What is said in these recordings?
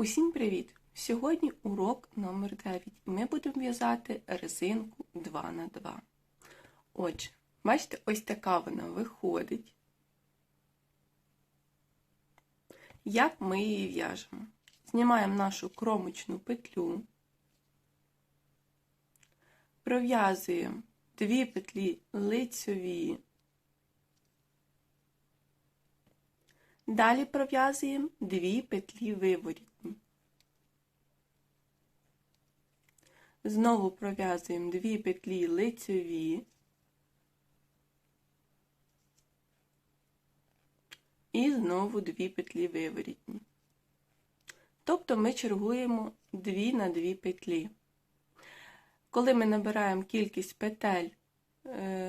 Усім привіт! Сьогодні урок номер 9 і ми будемо в'язати резинку 2 на 2 Отже, бачите, ось така вона виходить. Як ми її в'яжемо? Знімаємо нашу кромочну петлю, пров'язуємо дві петлі лицьові. Далі пров'язуємо дві петлі виворітні. Знову пров'язуємо дві петлі лицьові. І знову дві петлі виворітні. Тобто ми чергуємо дві на дві петлі. Коли ми набираємо кількість петель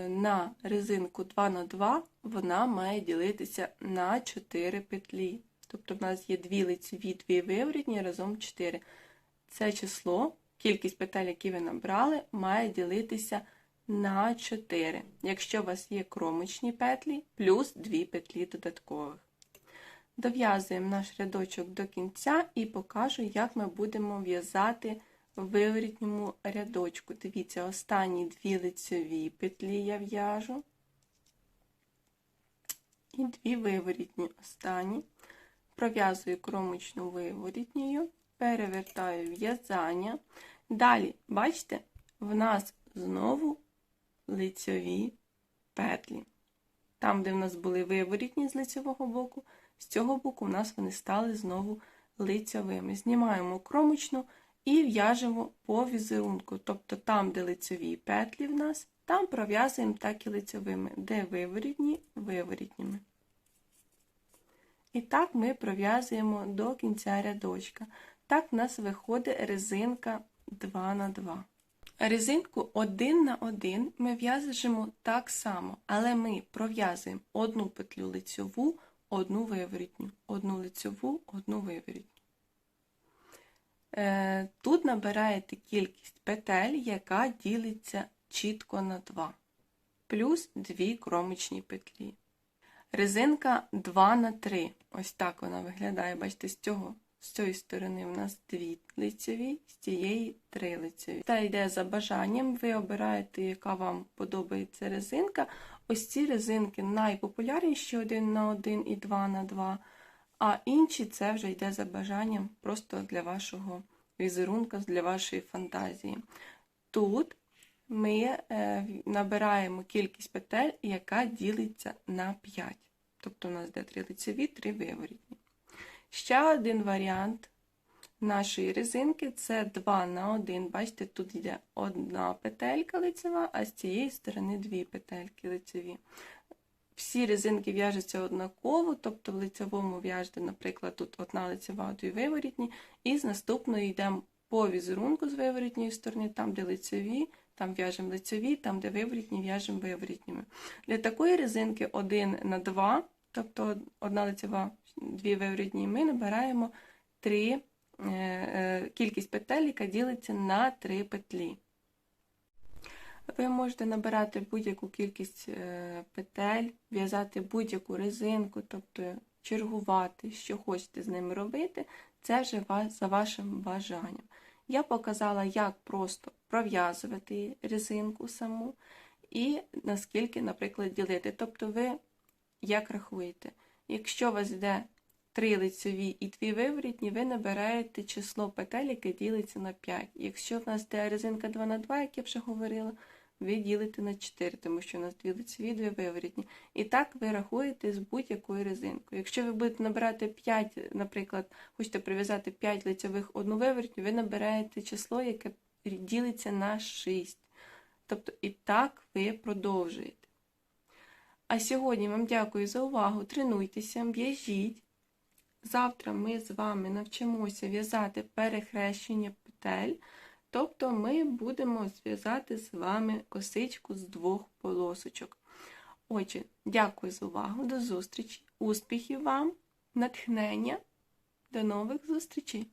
на резинку 2 на 2 вона має ділитися на 4 петлі. Тобто в нас є дві лицеві, дві виворітні, разом 4. Це число, кількість петель, які ви набрали, має ділитися на 4. Якщо у вас є кромочні петлі, плюс 2 петлі додаткових. Дов'язуємо наш рядочок до кінця і покажу, як ми будемо в'язати виворітньому рядочку. Дивіться, останні дві лицеві петлі я в'яжу. І дві виворітні останні. Пров'язую кромочну виворітньою, перевертаю в'язання. Далі, бачите, в нас знову лицьові петлі. Там, де в нас були виворітні з лицевого боку, з цього боку у нас вони стали знову лицьовими. Знімаємо кромочну і в'яжемо по візерунку. Тобто там, де лицеві петлі в нас, там пров'язуємо так і лицевими, де виворітні, виворітніми. І так ми пров'язуємо до кінця рядочка. Так в нас виходить резинка 2 на 2. Резинку 1 на 1 ми в'яжемо так само, але ми пров'язуємо одну петлю лицьову, одну виворітню, одну лицьову, одну виворітню. Е, тут набираєте кількість петель, яка ділиться чітко на 2, плюс 2 кромочні петлі. Резинка 2 на 3. Ось так вона виглядає. Бачите, з цього, з цієї сторони у нас 2 лицеві, з цієї 3 лицеві. Та йде за бажанням, ви обираєте, яка вам подобається резинка. Ось ці резинки найпопулярніші 1 на 1 і 2 на 2. А інші це вже йде за бажанням просто для вашого візерунка, для вашої фантазії. Тут ми е, набираємо кількість петель, яка ділиться на 5. Тобто у нас йде 3 лицеві, 3 виворітні. Ще один варіант нашої резинки це 2 на 1. Бачите, тут йде одна петелька лицева, а з цієї сторони дві петельки лицеві. Всі резинки в'яжуться однаково, тобто в лицевому в'яжете, наприклад, тут одна лицева, дві виворітні, і з наступної йдемо по візерунку з виворітньої сторони, там, де лицеві, там в'яжемо лицеві, там, де виворітні, в'яжемо виворітніми. Для такої резинки 1 на 2, тобто одна лицева, дві виворітні, ми набираємо 3 е, кількість петель, яка ділиться на 3 петлі. Ви можете набирати будь-яку кількість е, петель, в'язати будь-яку резинку, тобто чергувати, що хочете з ними робити, це вже за вашим бажанням. Я показала, як просто пров'язувати резинку саму і наскільки, наприклад, ділити. Тобто, ви як рахуєте, якщо у вас йде 3 лицеві і 2 виворітні, ви набираєте число петель, яке ділиться на 5. Якщо в нас йде резинка 2 на 2, як я вже говорила, ви ділите на 4, тому що у нас дві лицеві, дві виворітні. І так ви рахуєте з будь-якою резинкою. Якщо ви будете набирати 5, наприклад, хочете прив'язати 5 лицевих одну виворітню, ви набираєте число, яке ділиться на 6. Тобто і так ви продовжуєте. А сьогодні вам дякую за увагу. Тренуйтеся, в'яжіть. Завтра ми з вами навчимося в'язати перехрещення петель. Тобто ми будемо зв'язати з вами косичку з двох полосочок. Отже, дякую за увагу, до зустрічі, успіхів вам, натхнення, до нових зустрічей!